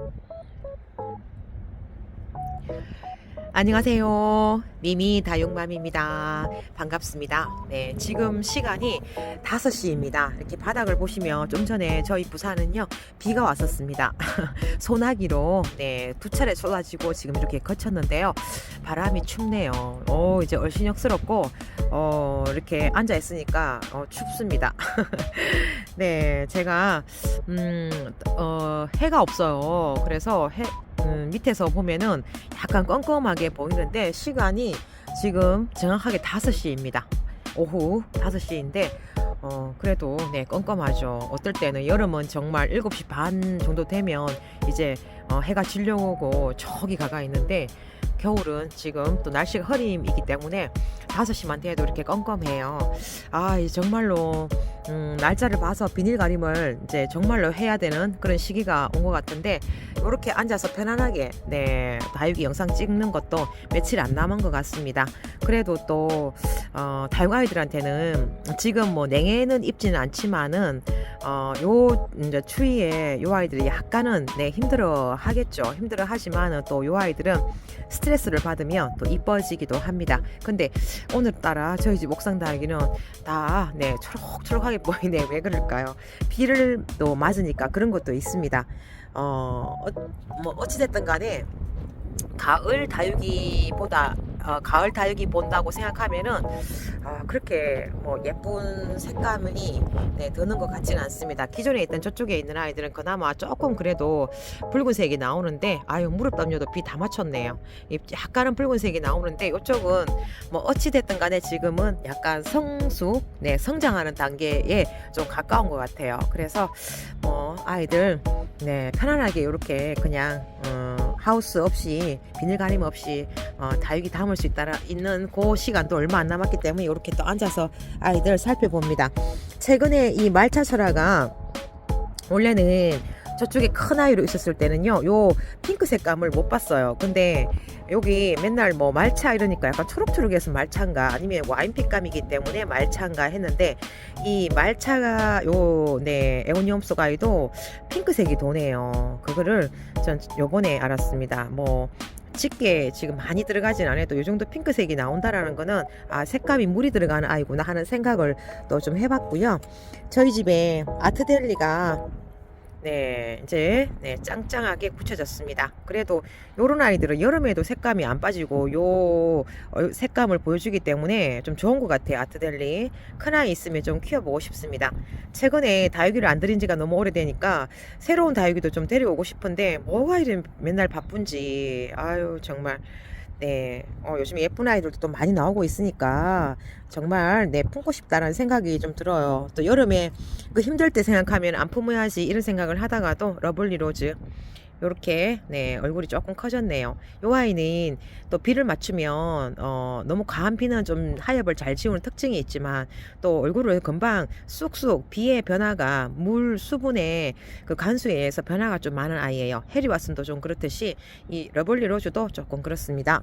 Thank you. 안녕하세요. 미미 다육맘입니다. 반갑습니다. 네, 지금 시간이 5시입니다. 이렇게 바닥을 보시면 좀 전에 저희 부산은요, 비가 왔었습니다. 소나기로, 네, 두 차례 쏟아지고 지금 이렇게 거쳤는데요. 바람이 춥네요. 오, 이제 얼씬역스럽고, 어, 이렇게 앉아있으니까, 어, 춥습니다. 네, 제가, 음, 어, 해가 없어요. 그래서 해, 음, 밑에서 보면은 약간 껌껌하게 보이는데 시간이 지금 정확하게 5시입니다. 오후 5시인데 어, 그래도 네, 껌껌하죠. 어떨 때는 여름은 정말 7시 반 정도 되면 이제 어, 해가 질려오고 저기 가가 있는데 겨울은 지금 또 날씨가 흐림이기 때문에 5시만 돼도 이렇게 껌껌해요. 아, 이 정말로 음, 날짜를 봐서 비닐 가림을 이제 정말로 해야 되는 그런 시기가 온 것 같은데 이렇게 앉아서 편안하게 네 다육이 영상 찍는 것도 며칠 안 남은 것 같습니다. 그래도 또 어, 다육 아이들한테는 지금 뭐 냉해는 입지는 않지만은 어, 요 이제 추위에 요 아이들이 약간은 네 힘들어 하겠죠. 힘들어 하지만은 또요 아이들은 스트레스를 받으면 또 이뻐지기도 합니다. 근데 오늘따라 저희 집 옥상 다육이는 다 네 초록초록하게 보이네. 왜 그럴까요? 비를 또 맞으니까 그런 것도 있습니다. 어, 어, 뭐 어찌됐든 간에 가을 다육이보다 어, 가을 다육이 본다고 생각하면은 아, 그렇게 뭐 예쁜 색감이 네, 드는 것 같지는 않습니다. 기존에 있던 저쪽에 있는 아이들은 그나마 조금 그래도 붉은색이 나오는데 아유 무릎 담요도 비 다 맞췄네요. 이 약간은 붉은색이 나오는데 이쪽은 뭐 어찌 됐든 간에 지금은 약간 성숙, 네 성장하는 단계에 좀 가까운 것 같아요. 그래서 뭐 아이들 네 편안하게 이렇게 그냥 어, 하우스 없이 비닐 가림 없이 어, 다육이 담을 수 있다 있는 그 시간도 얼마 안 남았기 때문에 이렇게 또 앉아서 아이들 살펴봅니다. 최근에 이 말차 철화가 원래는 저쪽에 큰 아이로 있었을 때는요, 요 핑크 색 감을 못 봤어요. 근데 여기 맨날 뭐 말차 이러니까 약간 초록초록해서 말차인가 아니면 와인빛 감이기 때문에 말차인가 했는데 이 말차가 요 네 에오니엄 속 아이도 핑크색이 도네요. 그거를 전 요번에 알았습니다. 뭐 짙게 지금 많이 들어가진 않아도 요 정도 핑크색이 나온다라는 거는 아 색감이 물이 들어가는 아이구나 하는 생각을 또 좀 해봤고요. 저희 집에 아트델리가 네, 이제 네, 짱짱하게 굳혀졌습니다. 그래도 요런 아이들은 여름에도 색감이 안 빠지고 요 어, 색감을 보여주기 때문에 좀 좋은 것 같아요. 아트델리 큰 아이 있으면 좀 키워보고 싶습니다. 최근에 다육이를 안 들인 지가 너무 오래되니까 새로운 다육이도 좀 데려오고 싶은데 뭐가 이래 맨날 바쁜지 아유 정말 네, 어, 요즘 예쁜 아이들도 또 많이 나오고 있으니까 정말 네 품고 싶다라는 생각이 좀 들어요. 또 여름에 그 힘들 때 생각하면 안 품어야지 이런 생각을 하다가도 러블리 로즈 요렇게 네 얼굴이 조금 커졌네요. 요 아이는 또 비를 맞추면 어 너무 과한 비는 좀 하엽을 잘 지우는 특징이 있지만 또 얼굴을 금방 쑥쑥 비의 변화가 물 수분의 그 간수에 의해서 변화가 좀 많은 아이예요. 해리 왓슨도 좀 그렇듯이 이 러블리 로즈도 조금 그렇습니다.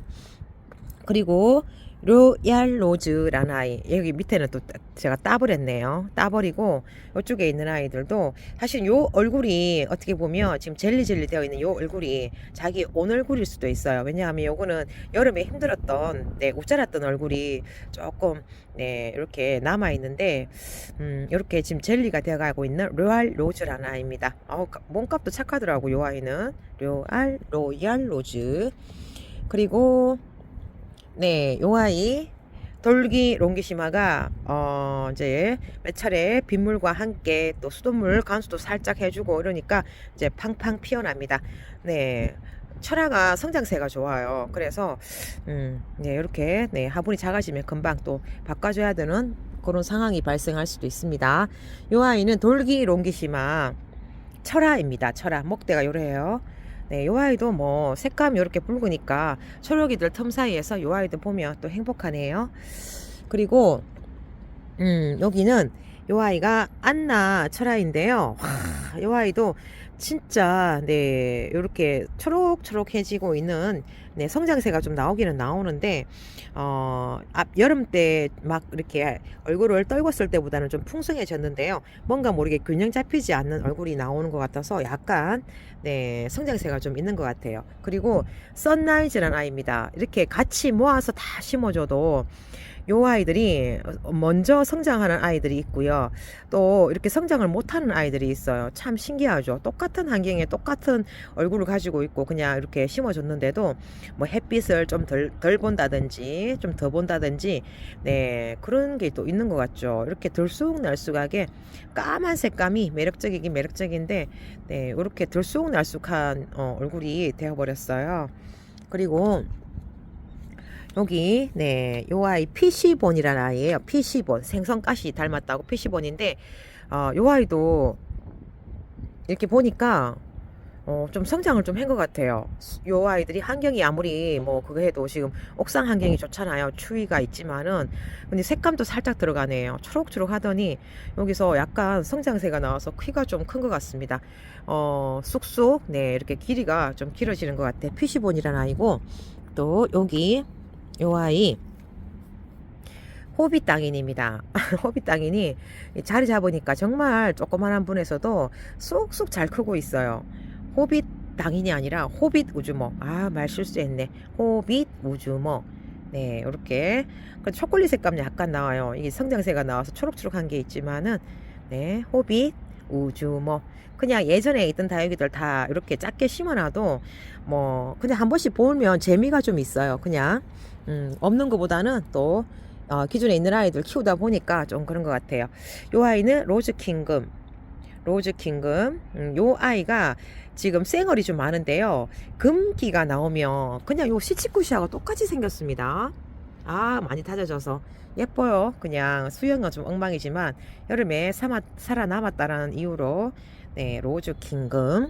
그리고 로얄 로즈라는 아이 여기 밑에는 또 따- 제가 따버렸네요. 따버리고 이쪽에 있는 아이들도 사실 요 얼굴이 어떻게 보면 지금 젤리젤리 되어 있는 요 얼굴이 자기 온 얼굴일 수도 있어요. 왜냐하면 요거는 여름에 힘들었던 네 웃자랐던 얼굴이 조금 네 이렇게 남아 있는데 음 이렇게 지금 젤리가 되어 가고 있는 로얄 로즈라는 아이입니다. 어, 몸값도 착하더라고 요 아이는. 로얄 로얄 로즈 그리고 네, 요 아이 돌기 롱기시마가 어 이제 몇 차례 빗물과 함께 또 수돗물 간수도 살짝 해주고 이러니까 이제 팡팡 피어납니다. 네. 철화가 성장세가 좋아요. 그래서 음, 네, 이렇게 네, 화분이 작아지면 금방 또 바꿔줘야 되는 그런 상황이 발생할 수도 있습니다. 요 아이는 돌기 롱기시마 철화입니다. 철화 목대가 요래요. 네, 요 아이도 뭐 색감이 이렇게 붉으니까 초록이들 틈 사이에서 요 아이도 보면 또 행복하네요. 그리고 음, 여기는 요 아이가 안나 철아인데요. 와, 요 아이도 진짜 네, 요렇게 초록초록해지고 있는 네, 성장세가 좀 나오기는 나오는데 어, 앞 여름 때 막 이렇게 얼굴을 떨궜을 때보다는 좀 풍성해졌는데요. 뭔가 모르게 균형 잡히지 않는 얼굴이 나오는 것 같아서 약간 네, 성장세가 좀 있는 것 같아요. 그리고 썬라이즈라는 아이입니다. 이렇게 같이 모아서 다 심어줘도 요 아이들이 먼저 성장하는 아이들이 있고요. 또 이렇게 성장을 못하는 아이들이 있어요. 참 신기하죠. 똑같은 환경에 똑같은 얼굴을 가지고 있고 그냥 이렇게 심어줬는데도 뭐 햇빛을 좀덜 덜 본다든지 좀 더 본다든지 네 그런 게 또 있는 것 같죠. 이렇게 들쑥날쑥하게 까만 색감이 매력적이긴 매력적인데 네 이렇게 들쑥날쑥한 어, 얼굴이 되어버렸어요. 그리고 여기 네 요 아이 피시본이라는 아이예요. 피시본 생선가시 닮았다고 피시본인데 어, 요 아이도 이렇게 보니까 어, 좀 성장을 좀 한 것 같아요. 요 아이들이 환경이 아무리 뭐 그거 해도 지금 옥상 환경이 좋잖아요. 추위가 있지만은 근데 색감도 살짝 들어가네요. 초록초록 하더니 여기서 약간 성장세가 나와서 키가 좀 큰 것 같습니다. 어, 쑥쑥 네 이렇게 길이가 좀 길어지는 것 같아. 피시본이라는 아이고 또 여기 요 아이 호빗 땅인입니다. 호빗 땅인이 자리 잡으니까 정말 조그만한 분에서도 쑥쑥 잘 크고 있어요. 호빗 당인이 아니라 호빗 우주모. 아, 말 실수했네. 호빗 우주모. 네, 이렇게. 그 초콜릿 색감 약간 나와요. 이게 성장세가 나와서 초록초록한 게 있지만은, 네, 호빗 우주모. 그냥 예전에 있던 다육이들 다 이렇게 작게 심어놔도, 뭐, 그냥 한 번씩 보면 재미가 좀 있어요. 그냥, 음, 없는 것보다는 또, 어, 기존에 있는 아이들 키우다 보니까 좀 그런 것 같아요. 요 아이는 로즈 킹금. 로즈 킹금. 음, 요 아이가 지금 쌩얼이 좀 많은데요. 금기가 나오면 그냥 요 시치쿠시하고 똑같이 생겼습니다. 아, 많이 다져져서 예뻐요. 그냥 수영은 좀 엉망이지만 여름에 살아, 살아남았다라는 이유로 네, 로즈 킹금.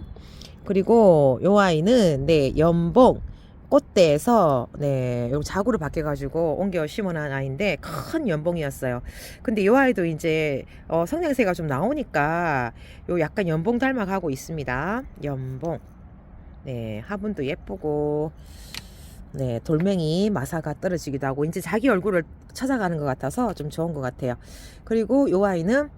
그리고 요 아이는 네, 연봉. 꽃대에서 네, 요 자구를 바뀌어 가지고 옮겨 심어놓은 아이인데 큰 연봉이었어요. 근데 요 아이도 이제 어, 성장세가 좀 나오니까 요 약간 연봉 닮아가고 있습니다. 연봉. 네, 화분도 예쁘고 네, 돌멩이 마사가 떨어지기도 하고 이제 자기 얼굴을 찾아가는 것 같아서 좀 좋은 것 같아요. 그리고 요 아이는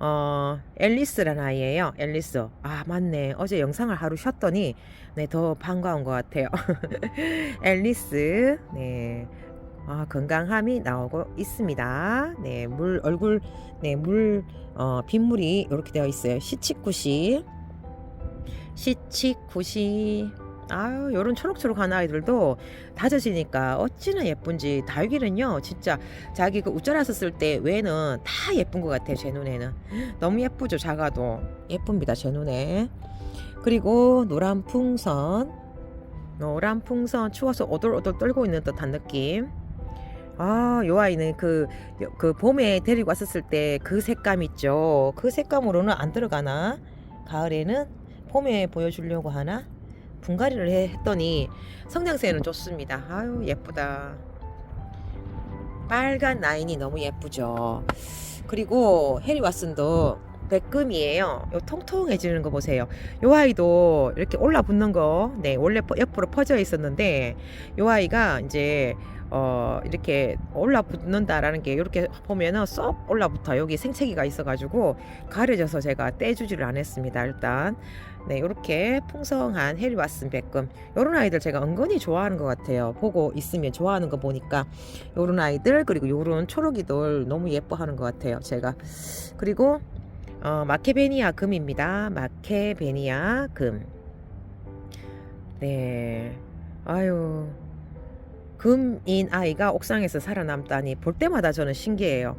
어, 앨리스라는 아이예요. 앨리스. 아, 맞네. 어제 영상을 하루 쉬었더니 네, 더 반가운 것 같아요. 앨리스. 네. 아, 건강함이 나오고 있습니다. 네, 물 얼굴 네, 물 어, 빗물이 이렇게 되어 있어요. 시치쿠시. 시치쿠시. 아유, 요런 초록초록한 아이들도 다져지니까 어찌나 예쁜지 다육이는요 진짜 자기 그 웃자라서 때 외에는 다 예쁜 것 같아요 제 눈에는 너무 예쁘죠 작아도 예쁩니다 제 눈에 그리고 노란 풍선 노란 풍선 추워서 오돌오돌 떨고 있는 듯한 느낌 아, 요 아이는 그, 그 봄에 데리고 왔었을 때 그 색감 있죠. 그 색감으로는 안 들어가나? 가을에는 봄에 보여주려고 하나? 분갈이를 해- 했더니 성장세는 좋습니다. 아유 예쁘다. 빨간 라인이 너무 예쁘죠. 그리고 해리 왓슨도 백금이에요. 요 통통해지는 거 보세요. 요 아이도 이렇게 올라붙는 거, 네 원래 퍼- 옆으로 퍼져 있었는데 요 아이가 이제 어 이렇게 올라붙는다라는 게 이렇게 보면은 쏙 올라붙어 여기 생채기가 있어가지고 가려져서 제가 떼주지를 않았습니다. 일단 네, 이렇게 풍성한 해리 왓슨 백금. 요런 아이들 제가 은근히 좋아하는 것 같아요. 보고 있으면 좋아하는 거 보니까 요런 아이들 그리고 요런 초록이들 너무 예뻐하는 것 같아요. 제가 그리고 어, 마케베니아 금입니다. 마케베니아 금. 네, 아유 금인 아이가 옥상에서 살아남다니 볼 때마다 저는 신기해요.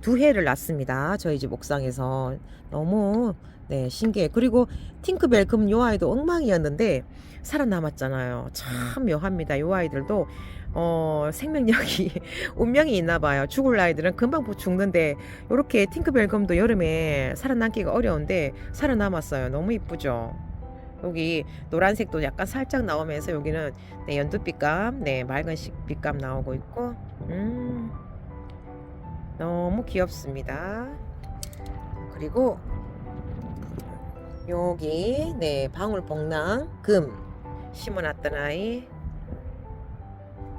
두 해를 낳습니다. 저희 집 옥상에서 너무 네 신기해. 그리고 팅크벨 금 요 아이도 엉망이었는데 살아남았잖아요. 참 묘합니다. 요 아이들도 어 생명력이 운명이 있나 봐요. 죽을 아이들은 금방 죽는데 요렇게 팅크벨 금도 여름에 살아남기가 어려운데 살아남았어요. 너무 이쁘죠. 여기 노란색도 약간 살짝 나오면서 여기는 네, 연두빛감, 네 맑은 식 빛감 나오고 있고, 음 너무 귀엽습니다. 그리고 여기 네 방울복랑 금 심어놨던 아이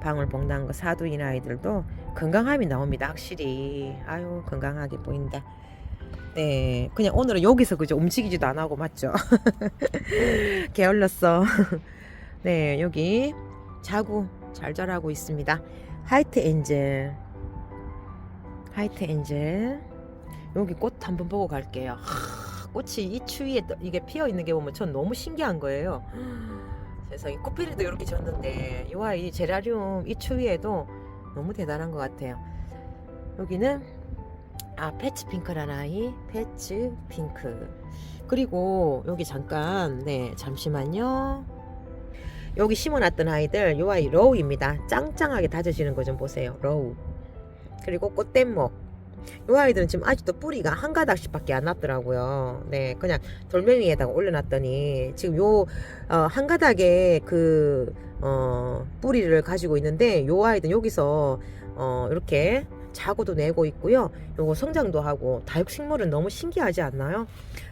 방울복난 거 사두인 아이들도 건강함이 나옵니다. 확실히 아유 건강하게 보인다. 네, 그냥 오늘은 여기서 그저 움직이지도 안 하고 맞죠? 게을렀어. 네, 여기 자구 잘 자라고 있습니다. 하이트 엔젤, 하이트 엔젤. 여기 꽃 한번 보고 갈게요. 하, 꽃이 이 추위에 떠- 이게 피어 있는 게 보면 전 너무 신기한 거예요. 세상에 꽃피리도 이렇게 졌는데 이 아이 제라늄 이 추위에도 너무 대단한 것 같아요. 여기는 아 패치 핑크라는 아이? 패치 핑크. 그리고 여기 잠깐 네 잠시만요. 여기 심어놨던 아이들 요 아이 로우입니다. 짱짱하게 다져지는 거 좀 보세요 로우. 그리고 꽃대목. 요 아이들은 지금 아직도 뿌리가 한 가닥씩 밖에 안 났더라고요. 네 그냥 돌멩이에다가 올려놨더니 지금 요 어, 한 가닥의 그 어, 뿌리를 가지고 있는데 요 아이들 여기서 어, 이렇게 자고도 내고 있고요. 요거 성장도 하고 다육식물은 너무 신기하지 않나요?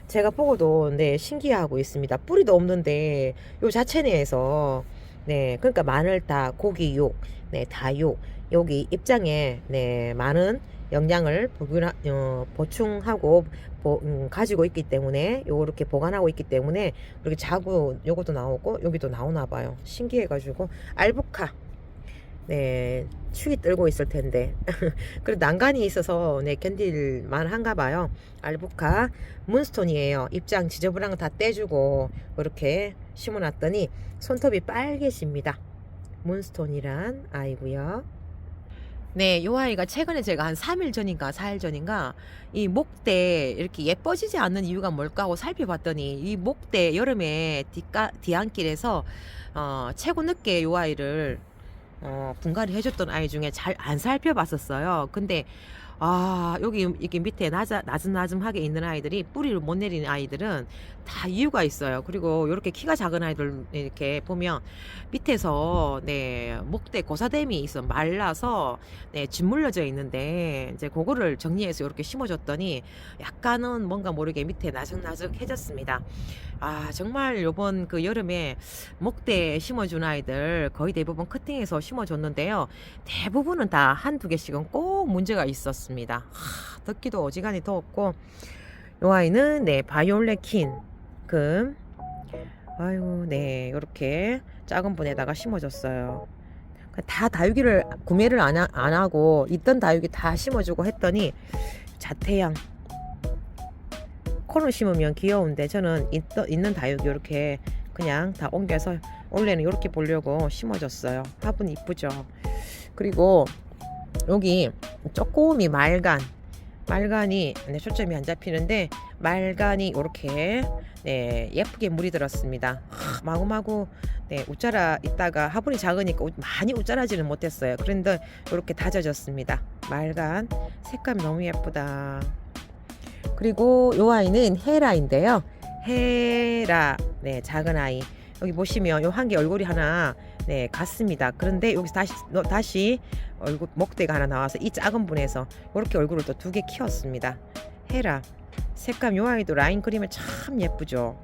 제가 보고도 네 신기하고 있습니다. 뿌리도 없는데 요 자체 내에서 네 그러니까 마늘다 고기육 네 다육 여기 입장에 네 많은 영양을 보균하, 어, 보충하고 보, 음, 가지고 있기 때문에 요렇게 보관하고 있기 때문에 이렇게 자구 요것도 나오고 여기도 나오나 봐요. 신기해 가지고 알부카 네 추위 떨고 있을 텐데 그래도 난간이 있어서 네 견딜 만 한가 봐요. 알부카 문스톤이에요. 입장 지저분한 거 다 떼주고 이렇게 심어놨더니 손톱이 빨개집니다. 문스톤이란 아이고요. 네, 요 아이가 최근에 제가 한 3일 전인가 4일 전인가 이 목대 이렇게 예뻐지지 않는 이유가 뭘까 하고 살펴봤더니 이 목대 여름에 뒤안길에서 어, 최고 늦게 요 아이를 어, 분갈이 해줬던 아이 중에 잘 안 살펴봤었어요. 근데 아 여기 이렇게 밑에 낮아, 나즈나즘하게 있는 아이들이 뿌리를 못 내리는 아이들은 다 이유가 있어요. 그리고 이렇게 키가 작은 아이들 이렇게 보면 밑에서 네 목대 고사됨이 있어 말라서 네 짓물려져 있는데 이제 그거를 정리해서 이렇게 심어줬더니 약간은 뭔가 모르게 밑에 나적나적해졌습니다. 아 정말 요번 그 여름에 목대 심어준 아이들 거의 대부분 커팅해서 심어줬는데요. 대부분은 다 한두 개씩은 꼭 문제가 있었습니다. 하, 덥기도 어지간히 더웠고 요 아이는 네 바이올렛 킨 금. 아유 네 이렇게 작은 분에다가 심어줬어요. 다 다육이를 구매를 안, 하, 안 하고 있던 다육이 다 심어주고 했더니 자태양 코를 심으면 귀여운데 저는 있, 있는 다육이 이렇게 그냥 다 옮겨서 원래는 이렇게 보려고 심어줬어요. 화분 이쁘죠. 그리고 여기 쪼꼬미 말간 말간이 네, 초점이 안 잡히는데 말간이 이렇게 네, 예쁘게 물이 들었습니다. 하, 마구마구 네, 웃자라 있다가 화분이 작으니까 웃- 많이 웃자라지는 못했어요. 그런데 이렇게 다져졌습니다. 말간 색감 너무 예쁘다. 그리고 요 아이는 헤라인데요. 헤라 네 작은 아이 여기 보시면 요 한 개 얼굴이 하나 네 같습니다. 그런데 여기서 다시 너- 다시 얼굴 목대가 하나 나와서 이 작은 분에서 이렇게 얼굴을 또 두 개 키웠습니다. 헤라 색감 요 아이도 라인 그리면 참 예쁘죠.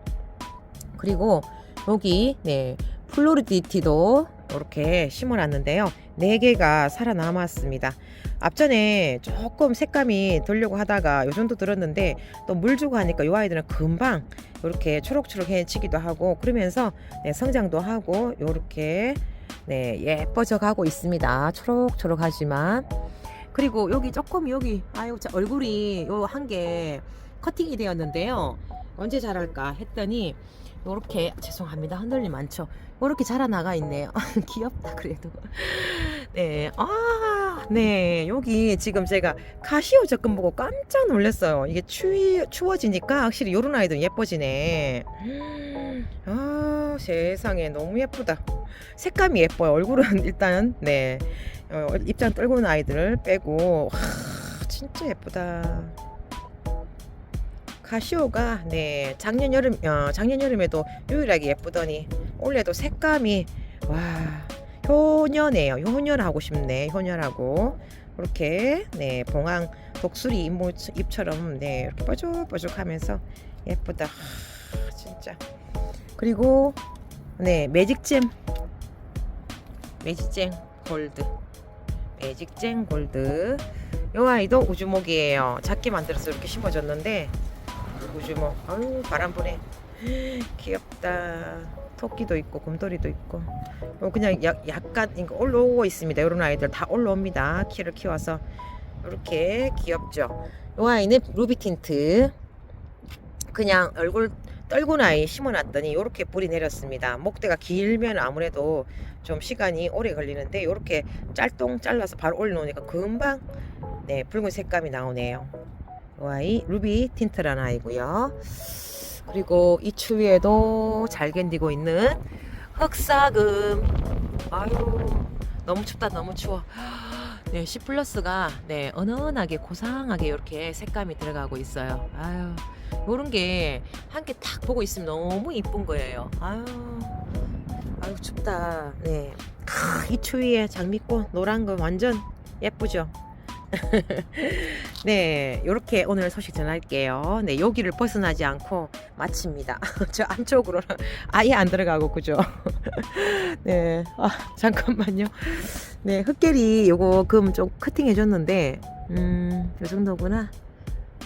그리고 여기 네 플로리디티도 이렇게 심어놨는데요. 네 개가 살아남았습니다. 앞전에 조금 색감이 들려고 하다가 요 정도 들었는데 또 물 주고 하니까 요 아이들은 금방 이렇게 초록초록해지기도 하고 그러면서 네, 성장도 하고 요렇게 네, 예뻐져 가고 있습니다. 초록초록하지만 그리고 여기 조금 여기 아유 자, 얼굴이 요 한 개 커팅이 되었는데요. 언제 자랄까 했더니 요렇게 죄송합니다. 흔들림 많죠. 요렇게 자라나가 있네요. 귀엽다 그래도. 네. 아, 네. 여기 지금 제가 카시오 접근 보고 깜짝 놀랐어요. 이게 추위 추워지니까 확실히 요런 아이들 예뻐지네. 아, 세상에 너무 예쁘다. 색감이 예뻐요. 얼굴은 일단 네. 어, 입장 떨고는 아이들을 빼고 와, 진짜 예쁘다. 카시오가 네 작년 여름 어, 작년 여름에도 유일하게 예쁘더니 올해도 색감이 와 효녀네요. 효녀하고 싶네. 효녀라고 이렇게 네 봉황 독수리 잎모- 잎처럼 네 이렇게 뻐죽뻐죽하면서 예쁘다. 하, 진짜. 그리고 네 매직잼 매직잼 골드. 매직젠 골드. 요 아이도 우주목이에요. 작게 만들어서 이렇게 심어줬는데 우주목. 아유 바람 부네. 귀엽다. 토끼도 있고 곰돌이도 있고. 어, 그냥 약, 약간 올라오고 있습니다. 이런 아이들 다 올라옵니다. 키를 키워서 이렇게 귀엽죠. 이 아이는 루비 틴트. 그냥 얼굴 떨군 아이 심어놨더니 이렇게 뿌리 내렸습니다. 목대가 길면 아무래도 좀 시간이 오래 걸리는데 이렇게 짤똥 잘라서 바로 올려놓으니까 금방 네 붉은 색감이 나오네요. 이 아이 루비 틴트라는 아이고요. 그리고 이 추위에도 잘 견디고 있는 흑사금. 아유 너무 춥다 너무 추워. 네, C 플러스가 네 은은하게 고상하게 이렇게 색감이 들어가고 있어요. 아유 요런 게한개딱 보고 있으면 너무 이쁜 거예요. 아유 아유 춥다. 네, 크, 이 추위에 장미꽃 노란 거 완전 예쁘죠. 네, 이렇게 오늘 소식 전할게요. 네, 여기를 벗어나지 않고 마칩니다. 저 안쪽으로는 아예 안 들어가고 그죠? 네, 아 잠깐만요. 네, 흑계리 요거 금 좀 커팅 해 줬는데, 음, 요 정도구나.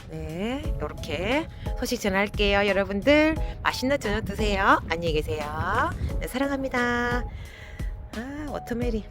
네, 이렇게 소식 전할게요. 여러분들 맛있는 저녁 드세요. 안녕히 계세요. 네, 사랑합니다. 아, 워터메리.